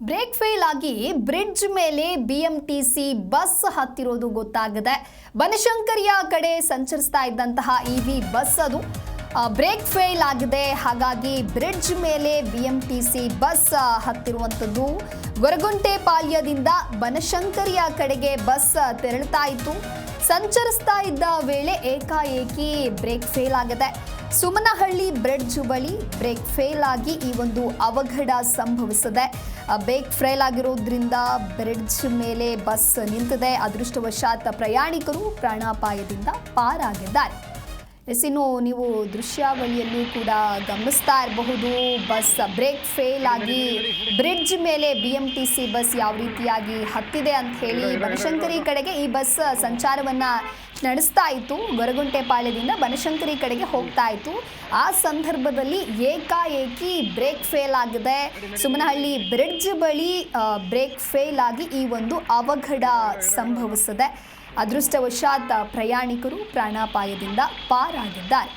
Break fail ಆಗಿ bridge ಮೇಲೆ BMTC bus ಹತ್ತಿರೋದು ಗೊತ್ತಾಗಿದೆ. ಬನಶಂಕರಿಯ ಕಡೆ ಸಂಚರಿಸ್ತಾ ಇದ್ದಂತಹ ಇವಿ ಬಸ್ ಅದು ಬ್ರೇಕ್ ಫೇಲ್ ಆಗಿದೆ. ಹಾಗಾಗಿ ಬ್ರಿಡ್ಜ್ ಮೇಲೆ ಬಿಎಂಟಿಸಿ ಬಸ್ ಆ, ಹತ್ತಿರುವಂಥದ್ದು ಗೊರಗುಂಟೆ ಪಾಳ್ಯದಿಂದ ಬನಶಂಕರಿಯ ಕಡೆಗೆ ಬಸ್ ತೆರಳ್ತಾ ಇತ್ತು. ಸಂಚರಿಸ್ತಾ ಇದ್ದ ವೇಳೆ ಏಕಾಏಕಿ ಬ್ರೇಕ್ ಫೇಲ್ ಆಗಿದೆ. ಸುಮನಹಳ್ಳಿ ಬ್ರಿಡ್ಜ್ ಬಳಿ ಬ್ರೇಕ್ ಫೇಲ್ ಆಗಿ ಈ ಒಂದು ಅವಘಡ ಸಂಭವಿಸಿದೆ. ಬ್ರೇಕ್ ಫೇಲ್ ಆಗಿರೋದ್ರಿಂದ ಬ್ರಿಡ್ಜ್ ಮೇಲೆ ಬಸ್ ನಿಂತಿದೆ. ಅದೃಷ್ಟವಶಾತ್ ಪ್ರಯಾಣಿಕರು ಪ್ರಾಣಾಪಾಯದಿಂದ ಪಾರಾಗಿದ್ದಾರೆ. ಎಸ್ ನೀವು ದೃಶ್ಯಾವಳಿಯಲ್ಲಿ ಕೂಡ ಗಮನಿಸ್ತಾ ಇರಬಹುದು. ಬಸ್ ಬ್ರೇಕ್ ಫೇಲ್ ಆಗಿ ಬ್ರಿಡ್ಜ್ ಮೇಲೆ B M T C bus ಯಾವ ರೀತಿಯಾಗಿ ಹತ್ತಿದೆ ಅಂತ ಹೇಳಿ ಬನಶಂಕರಿ ಕಡೆಗೆ ಈ ಬಸ್ ಸಂಚಾರವನ್ನ ನಡೆಸ್ತಾ ಇತ್ತು. ಗೊರಗುಂಟೆಪಾಳ್ಯದಿಂದ ಬನಶಂಕರಿ ಕಡೆಗೆ ಹೋಗ್ತಾ ಇತ್ತು. ಆ ಸಂದರ್ಭದಲ್ಲಿ ಏಕಾಏಕಿ ಬ್ರೇಕ್ ಫೇಲ್ ಆಗಿದೆ. ಸುಮನಹಳ್ಳಿ ಬ್ರಿಡ್ಜ್ ಬಳಿ ಬ್ರೇಕ್ ಫೇಲ್ ಆಗಿ ಈ ಒಂದು ಅವಘಡ ಸಂಭವಿಸಿದೆ. ಅದೃಷ್ಟವಶಾತ್ ಪ್ರಯಾಣಿಕರು ಪ್ರಾಣಾಪಾಯದಿಂದ ಪಾರಾಗಿದ್ದಾರೆ.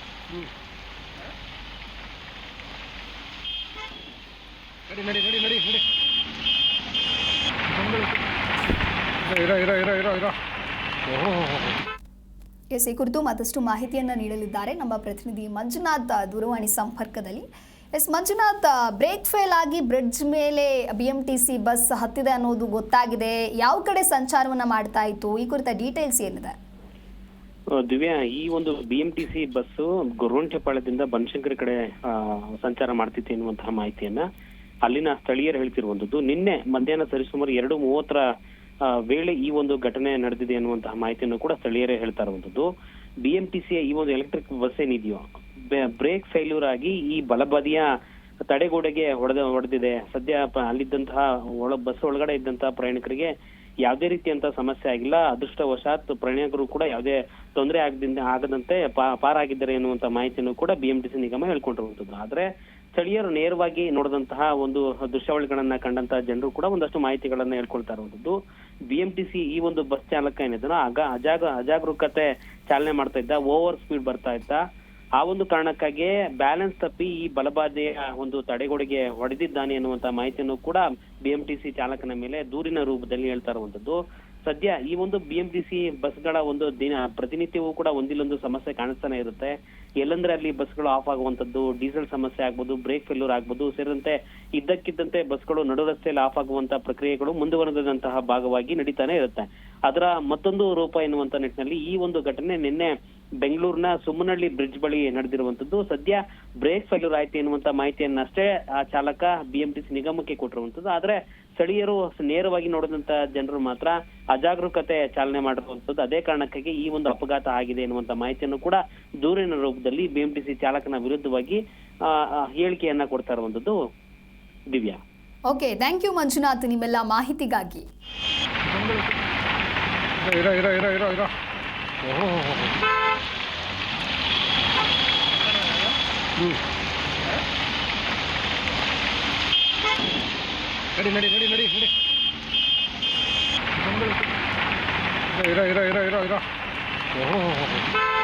ಎಸ್ ಈ ಕುರಿತು ಮತ್ತಷ್ಟು ಮಾಹಿತಿಯನ್ನು ನೀಡಲಿದ್ದಾರೆ ನಮ್ಮ ಪ್ರತಿನಿಧಿ ಮಂಜುನಾಥ್ ದೂರವಾಣಿ ಸಂಪರ್ಕದಲ್ಲಿ. ಎಸ್, ಮಂಜುನಾಥ್ ಬ್ರೇಕ್ ಫೇಲ್ ಆಗಿ ಬ್ರಿಡ್ಜ್ ಮೇಲೆ B M T C bus ಹತ್ತಿದೆ ಅನ್ನೋದು ಗೊತ್ತಾಗಿದೆ. ಯಾವ ಕಡೆ ಸಂಚಾರವನ್ನ ಮಾಡ್ತಾ ಇತ್ತು? ಈ ಕುರಿತ ಡೀಟೇಲ್ಸ್ ಏನಿದೆ? ದಿವ್ಯಾ, ಈ ಒಂದು B M T C bus ಗುರುಂಟೆಪಾಳದಿಂದ Banashankari ಕಡೆ ಸಂಚಾರ ಮಾಡ್ತಿತ್ತು ಎನ್ನುವಂತಹ ಮಾಹಿತಿಯನ್ನ ಅಲ್ಲಿನ ಸ್ಥಳೀಯರು ಹೇಳ್ತಿರುವಂತದ್ದು ನಿನ್ನೆ ಮಧ್ಯಾಹ್ನ ಸರಿಸುಮಾರು ಎರಡು ಮೂವತ್ತರ ವೇಳೆ ಈ ಒಂದು ಘಟನೆ ನಡೆದಿದೆ ಅನ್ನುವಂತಹ ಮಾಹಿತಿಯನ್ನು ಕೂಡ ಸ್ಥಳೀಯರೇ ಹೇಳ್ತಾ ಇರುವಂತದ್ದು ಬಿಎಂಟಿಸಿಯ ಈ ಒಂದು ಎಲೆಕ್ಟ್ರಿಕ್ ಬಸ್ ಏನಿದೆಯೋ ಬ್ರೇಕ್ ಫೇಲ್ಯೂರ್ ಆಗಿ ಈ ಬಲಬದಿಯ ತಡೆಗೋಡೆಗೆ ಹೊಡೆದ ಹೊಡೆದಿದೆ. ಸದ್ಯ ಅಲ್ಲಿದ್ದಂತಹ ಒಳ ಬಸ್ ಒಳಗಡೆ ಇದ್ದಂತಹ ಪ್ರಯಾಣಿಕರಿಗೆ ಯಾವುದೇ ರೀತಿಯಂತ ಸಮಸ್ಯೆ ಆಗಿಲ್ಲ. ಅದೃಷ್ಟವಶಾತ್ ಪ್ರಯಾಣಿಕರು ಕೂಡ ಯಾವುದೇ ತೊಂದರೆ ಆಗದಿಂದ ಆಗದಂತೆ ಪಾರಾಗಿದ್ದಾರೆ ಎನ್ನುವಂತ ಮಾಹಿತಿಯನ್ನು ಕೂಡ ಬಿಎಂಟಿಸಿ ನಿಗಮ ಹೇಳ್ಕೊಂಡಿರುವಂತದ್ದು ಆದ್ರೆ ಸ್ಥಳೀಯರು ನೇರವಾಗಿ ನೋಡಿದಂತಹ ಒಂದು ದೃಶ್ಯಾವಳಿಗಳನ್ನ ಕಂಡಂತಹ ಜನರು ಕೂಡ ಒಂದಷ್ಟು ಮಾಹಿತಿಗಳನ್ನ ಹೇಳ್ಕೊಳ್ತಾ ಇರುವಂತದ್ದು ಬಿಎಂಟಿಸಿ ಈ ಒಂದು ಬಸ್ ಚಾಲಕ ಏನಿದ್ರು ಆಗ ಅಜಾಗ ಅಜಾಗರೂಕತೆ ಚಾಲನೆ ಮಾಡ್ತಾ ಇದ್ದ. ಓವರ್ ಸ್ಪೀಡ್ ಬರ್ತಾ ಇದ್ದ. ಆ ಒಂದು ಕಾರಣಕ್ಕಾಗಿ ಬ್ಯಾಲೆನ್ಸ್ ತಪ್ಪಿ ಈ ಬಲಬಾಧೆಯ ಒಂದು ತಡೆಗೋಡೆಗೆ ಹೊಡೆದಿದ್ದಾನೆ ಅನ್ನುವಂತ ಮಾಹಿತಿಯನ್ನು ಕೂಡ ಬಿಎಂಟಿಸಿ ಚಾಲಕನ ಮೇಲೆ ದೂರಿನ ರೂಪದಲ್ಲಿ ಹೇಳ್ತಾ ಇರುವಂತದ್ದು. ಸದ್ಯ ಈ ಒಂದು ಬಿಎಂಟಿಸಿ ಬಸ್ಗಳ ಒಂದು ದಿನ ಪ್ರತಿನಿತ್ಯವೂ ಕೂಡ ಒಂದಿಲ್ಲೊಂದು ಸಮಸ್ಯೆ ಕಾಣಿಸ್ತಾನೆ ಇರುತ್ತೆ. ಎಲ್ಲಂದ್ರೆ ಅಲ್ಲಿ ಬಸ್ಗಳು ಆಫ್ ಆಗುವಂತದ್ದು ಡೀಸೆಲ್ ಸಮಸ್ಯೆ ಆಗ್ಬೋದು ಬ್ರೇಕ್ ಫೇಲ್ಯೂರ್ ಆಗ್ಬೋದು, ಸೇರಿದಂತೆ ಇದ್ದಕ್ಕಿದ್ದಂತೆ ಬಸ್ಗಳು ನಡು ರಸ್ತೆಯಲ್ಲಿ ಆಫ್ ಆಗುವಂತ ಪ್ರಕ್ರಿಯೆಗಳು ಮುಂದುವರೆದಂತಹ ಭಾಗವಾಗಿ ನಡೀತಾನೆ ಇರುತ್ತೆ. ಅದರ ಮತ್ತೊಂದು ರೂಪ ಎನ್ನುವಂತ ನಿಟ್ಟಿನಲ್ಲಿ ಈ ಒಂದು ಘಟನೆ ನಿನ್ನೆ ಬೆಂಗಳೂರಿನ ಸುಮ್ಮನಹಳ್ಳಿ ಬ್ರಿಡ್ಜ್ ಬಳಿ ನಡೆದಿರುವಂತದ್ದು ಸದ್ಯ ಬ್ರೇಕ್ ಫೇಲ್ಯೂರ್ ಆಯ್ತು ಎನ್ನುವಂತ ಮಾಹಿತಿಯನ್ನಷ್ಟೇ ಆ ಚಾಲಕ ಬಿಎಂಟಿಸಿ ನಿಗಮಕ್ಕೆ ಕೊಟ್ಟಿರುವಂತದ್ದು ಆದ್ರೆ ಸ್ಥಳೀಯರು ನೇರವಾಗಿ ನೋಡಿದಂತ ಜನರು ಮಾತ್ರ ಅಜಾಗರೂಕತೆ ಚಾಲನೆ ಮಾಡಿರುವಂತದ್ದು ಅದೇ ಕಾರಣಕ್ಕಾಗಿ ಈ ಒಂದು ಅಪಘಾತ ಆಗಿದೆ ಎನ್ನುವಂತ ಮಾಹಿತಿಯನ್ನು ಕೂಡ ದೂರಿನ ರೂಪದಲ್ಲಿ ಬಿಎಂಟಿಸಿ ಚಾಲಕನ ವಿರುದ್ಧವಾಗಿ ಹೇಳಿಕೆಯನ್ನ ಕೊಡ್ತಾ ಇರುವಂತದ್ದು Divya. Okay thank you Manjunath ನಿಮ್ಮೆಲ್ಲ ಮಾಹಿತಿಗಾಗಿ. ഇരോ ഇരോ ഇരോ ഇരോ ഇരോ ഓ. നടി നടി നടി നടി നടി ഇരോ ഇരോ ഇരോ ഇരോ ഇരോ ഓ.